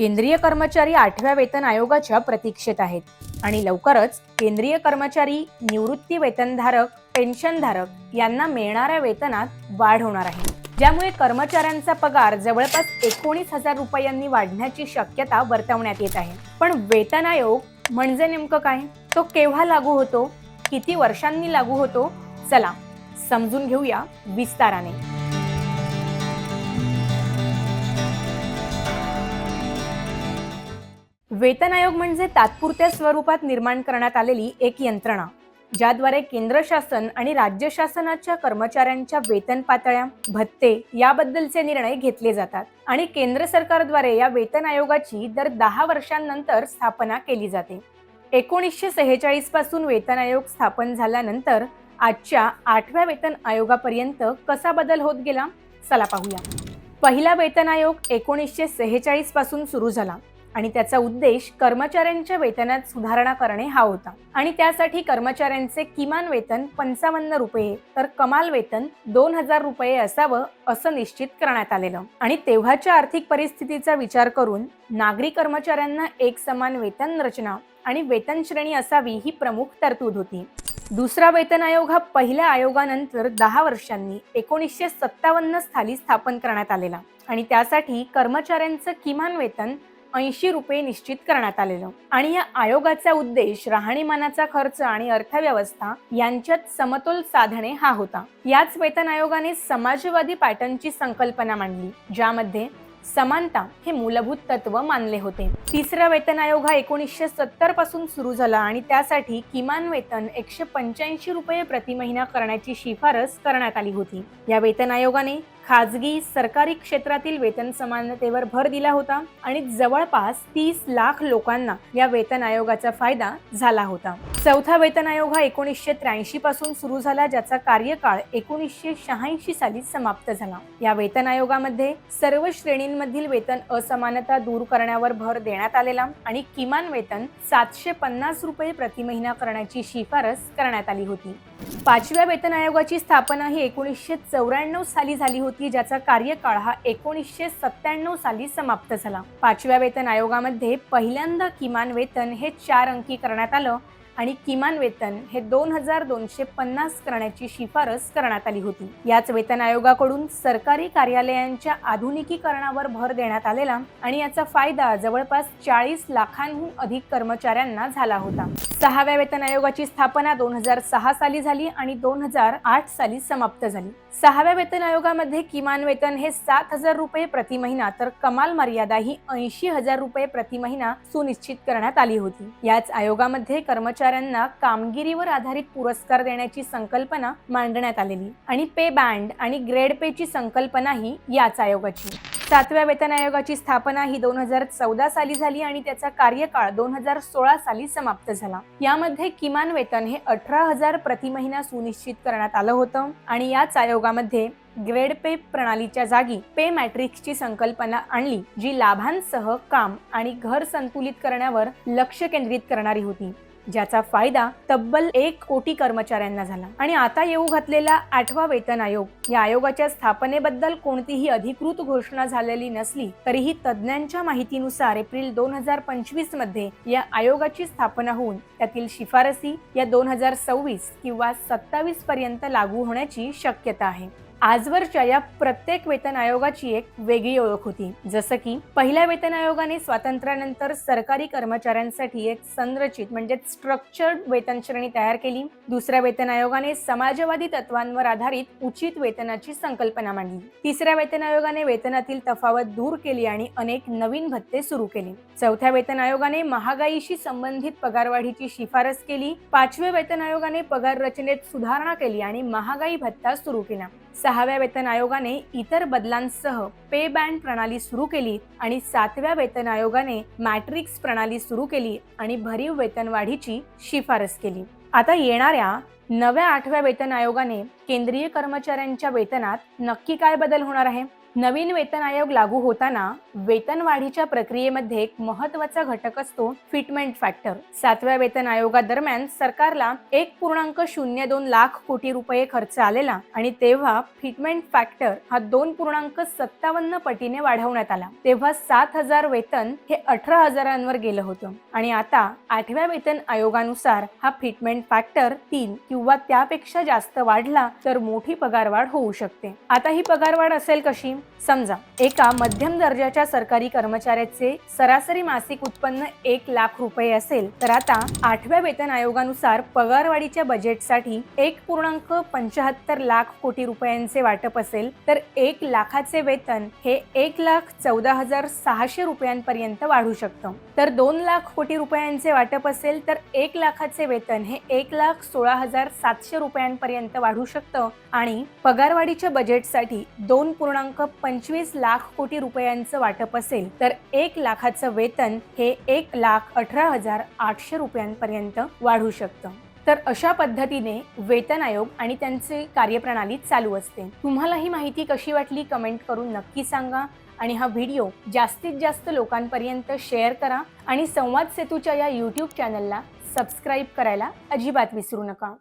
केंद्रीय कर्मचारी आठव्या वेतन आयोगाच्या प्रतीक्षेत आहेत. आणि लवकरच केंद्रीय कर्मचारी निवृत्ती वेतनधारक पेन्शनधारक यांना मिळणाऱ्या वेतनात वाढ होणार आहे. ज्यामुळे कर्मचाऱ्यांचा पगार जवळपास एकोणीस हजार रुपयांनी वाढण्याची शक्यता वर्तवण्यात येत आहे. पण वेतन आयोग म्हणजे नेमकं काय? तो केव्हा लागू होतो? किती वर्षांनी लागू होतो? चला समजून घेऊया विस्ताराने. वेतन आयोग म्हणजे तात्पुरत्या स्वरूपात निर्माण करण्यात आलेली एक यंत्रणा ज्याद्वारे केंद्र शासन आणि राज्य शासनाच्या कर्मचाऱ्यांच्या वेतन पातळ्या भत्ते याबद्दलचे निर्णय घेतले जातात आणि केंद्र सरकारद्वारे या वेतन आयोगाची दर दहा वर्षांनंतर स्थापना केली जाते. एकोणीसशे सेहेचाळीसपासून वेतन आयोग स्थापन झाल्यानंतर आजच्या आठव्या वेतन आयोगापर्यंत कसा बदल होत गेला? चला पाहूया. पहिला वेतन आयोग एकोणीसशे सेहेचाळीसपासून सुरू झाला. आणि त्याचा उद्देश कर्मचाऱ्यांच्या वेतनात सुधारणा करणे हा होता. आणि त्यासाठी कर्मचाऱ्यांचे किमान वेतन पंचावन्न रुपये तर कमाल वेतन दोन हजार रुपये असावं असं निश्चित करण्यात आलेलं. आणि तेव्हाच्या आर्थिक परिस्थितीचा विचार करून नागरी कर्मचाऱ्यांना एक समान वेतन रचना आणि वेतन श्रेणी असावी ही प्रमुख तरतूद होती. दुसरा वेतन आयोग हा पहिल्या आयोगानंतर दहा वर्षांनी एकोणीसशे सत्तावन्न साली स्थापन करण्यात आलेला. आणि त्यासाठी कर्मचाऱ्यांचं किमान वेतन ऐंशी रुपये निश्चित करण्यात आलेलं. आणि या आयोगाचा उद्देश राहणीमानाचा खर्च आणि अर्थव्यवस्था यांच्यात समतोल साधणे हा होता. याच वेतन आयोगाने समाजवादी पॅटर्नची संकल्पना मांडली ज्यामध्ये समानता हे मूलभूत तत्व मानले होते. तिसरा वेतन आयोग हा एकोणीसशे सत्तरपासून सुरू झाला आणि त्यासाठी किमान वेतन एकशे पंच्याऐंशी रुपये प्रति महिना करण्याची शिफारस करण्यात आली होती. या वेतन आयोगाने खाजगी सरकारी क्षेत्रातील वेतन समानतेवर भर दिला होता आणि जवळपास तीस लाख लोकांना या वेतन आयोगाचा फायदा झाला होता. चौथा वेतन आयोग हा एकोणीसशे त्र्याऐंशी पासून सुरू झाला ज्याचा कार्यकाळ एकोणीसशे शहाऐंशी साली समाप्त झाला. या वेतन आयोगामध्ये सर्व श्रेणींमधील वेतन असमानता दूर करण्यावर भर देण्यात आलेला आणि किमान वेतन सातशे पन्नास रुपये प्रति महिना करण्याची शिफारस करण्यात आली होती. पाचव्या वेतन आयोगाची स्थापना ही एकोणीसशे चौऱ्याण्णव साली झाली होती ज्याचा कार्यकाळ हा एकोणीसशे सत्त्याण्णव साली समाप्त झाला. पाचव्या वेतन आयोगामध्ये पहिल्यांदा किमान वेतन हे चार अंकी करण्यात आलं आणि किमान वेतन हे दोन हजार दोनशे पन्नास करण्याची शिफारस करण्यात आली होती. याच वेतन आयोगाकडून सरकारी कार्यालयांच्या आधुनिकीकरणावर भर देण्यात आलेला आणि याचा फायदा जवळपास चाळीस लाखांहून अधिक कर्मचाऱ्यांना झाला होता. सहाव्या वेतन आयोगाची स्थापना दोन हजार सहा साली झाली आणि दोन हजार आठ साली समाप्त झाली. सहाव्या वेतन आयोगामध्ये किमान वेतन हे सात हजार रुपये प्रति महिना तर कमाल मर्यादा ही ऐंशी हजार रुपये प्रति महिना सुनिश्चित करण्यात आली होती. याच आयोगामध्ये कर्मचाऱ्यांना कामगिरीवर आधारित पुरस्कार देण्याची संकल्पना मांडण्यात आलेली आणि पे बँड आणि ग्रेड पे ची संकल्पना ही याच आयोगाची. सातव्या वेतन आयोगाची स्थापना ही दोन हजार चौदा साली झाली आणि त्याचा कार्यकाळ दोन हजार सोळा साली समाप्त झाला. यामध्ये किमान वेतन हे अठरा हजार प्रति महिना सुनिश्चित करण्यात आलं होतं आणि याच आयोगामध्ये ग्रेड पे प्रणालीच्या जागी पे मॅट्रिक्सची संकल्पना आणली जी लाभांसह काम आणि घर संतुलित करण्यावर लक्ष केंद्रित करणारी होती. ज्याचा फायदा तब्बल एक कोटी कर्मचाऱ्यांना झाला. आणि आता येऊ घातलेला आठवा वेतन आयोग. या आयोगाच्या स्थापनेबद्दल कोणतीही अधिकृत घोषणा झालेली नसली तरीही तज्ज्ञांच्या माहितीनुसार एप्रिल दोन हजार पंचवीसमध्ये या आयोगाची स्थापना होऊन त्यातील शिफारसी या दोन हजार सव्वीस किंवा सत्तावीस पर्यंत लागू होण्याची शक्यता आहे. आजवरच्या या प्रत्येक वेतन आयोगाची एक वेगळी ओळख होती. जसं की पहिल्या वेतन आयोगाने स्वातंत्र्यानंतर सरकारी कर्मचाऱ्यांसाठी एक संरचित म्हणजे स्ट्रक्चर्ड वेतन श्रेणी तयार केली. दुसऱ्या वेतन आयोगाने समाजवादी तत्वांवर आधारित उचित वेतनाची संकल्पना मांडली. तिसऱ्या वेतन आयोगाने वेतनातील तफावत दूर केली आणि अनेक नवीन भत्ते सुरू केले. चौथ्या वेतन आयोगाने महागाईशी संबंधित पगारवाढीची शिफारस केली. पाचव्या वेतन आयोगाने पगार रचनेत सुधारणा केली आणि महागाई भत्ता सुरू केला. सहाव्या वेतन आयोगाने इतर बदलांसह पे बँड प्रणाली सुरू केली आणि सातव्या वेतन आयोगाने मॅट्रिक्स प्रणाली सुरू केली आणि भरीव वेतनवाढीची शिफारस केली. आता येणाऱ्या नव्या आठव्या वेतन आयोगाने केंद्रीय कर्मचाऱ्यांच्या वेतनात नक्की काय बदल होणार आहे? नवीन वेतन आयोग लागू होताना वेतन वाढीच्या प्रक्रियेमध्ये एक महत्त्वाचा घटक असतो फिटमेंट फॅक्टर. सातव्या वेतन आयोगादरम्यान सरकारला एक पूर्णांक शून्य दोन लाख कोटी रुपये खर्च आलेला आणि तेव्हा फिटमेंट फॅक्टर हा दोन पूर्णांक सत्तावन्न पटीने वाढवण्यात आला. तेव्हा सात हजार वेतन हे अठरा हजारांवर गेलं होतं. आणि आता आठव्या वेतन आयोगानुसार हा फिटमेंट फॅक्टर तीन किंवा त्यापेक्षा जास्त वाढला तर मोठी पगारवाढ होऊ शकते. आता ही पगारवाढ असेल कशी? समजा एका मध्यम दर्जाच्या सरकारी कर्मचाऱ्याचे सरासरी मासिक उत्पन्न एक लाख रुपये असेल तर आता आठव्या वेतन आयोगानुसार पगारवाढीच्या बजेटसाठी एक पूर्णांक पंचाहत्तर लाख कोटी रुपयांचे वाटप असेल तर एक लाखाचे वेतन हे एक लाख चौदा हजार सहाशे रुपयांपर्यंत वाढू शकतं. तर दोन लाख कोटी रुपयांचे वाटप असेल तर एक लाखाचे वेतन हे एक लाख सोळा हजार सातशे रुपयांपर्यंत वाढू शकतं आणि पगारवाढीच्या बजेटसाठी दोन पूर्णांक पंचवीस लाख कोटी रुपयांचं वाटप असेल तर एक लाखाचं वेतन हे एक लाख अठरा हजार आठशे रुपयांपर्यंत वाढू शकतं. तर अशा पद्धतीने वेतन आयोग आणि त्यांचे कार्यप्रणाली चालू असते. तुम्हाला ही माहिती कशी वाटली कमेंट करून नक्की सांगा आणि हा व्हिडिओ जास्तीत जास्त लोकांपर्यंत शेअर करा आणि संवाद सेतूच्या या यूट्यूब चॅनलला सबस्क्राईब करायला अजिबात विसरू नका.